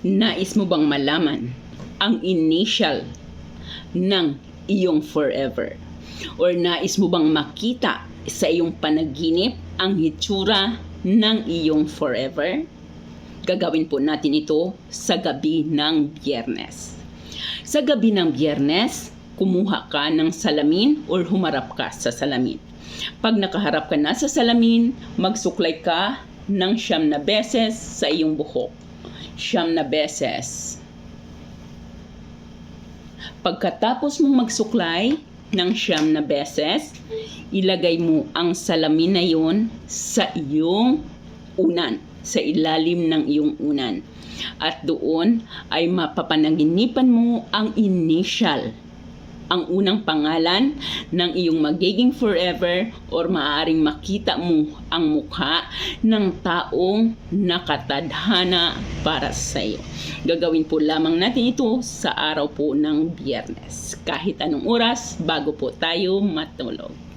Nais mo bang malaman ang initial ng iyong forever? Or nais mo bang makita sa iyong panaginip ang hitsura ng iyong forever? Gagawin po natin ito sa gabi ng biyernes. Sa gabi ng biyernes, kumuha ka ng salamin or humarap ka sa salamin. Pag nakaharap ka na sa salamin, magsuklay ka ng siyam na beses sa iyong buhok. Siyam na beses. Pagkatapos mong magsuklay ng siyam na beses, ilagay mo ang salamin na yon sa iyong unan, sa ilalim ng iyong unan. At doon ay mapapanaginipan mo ang initial ang unang pangalan ng iyong magiging forever or maaaring makita mo ang mukha ng taong nakatadhana para sa iyo. Gagawin po lamang natin ito sa araw po ng biyernes. Kahit anong oras bago po tayo matulog.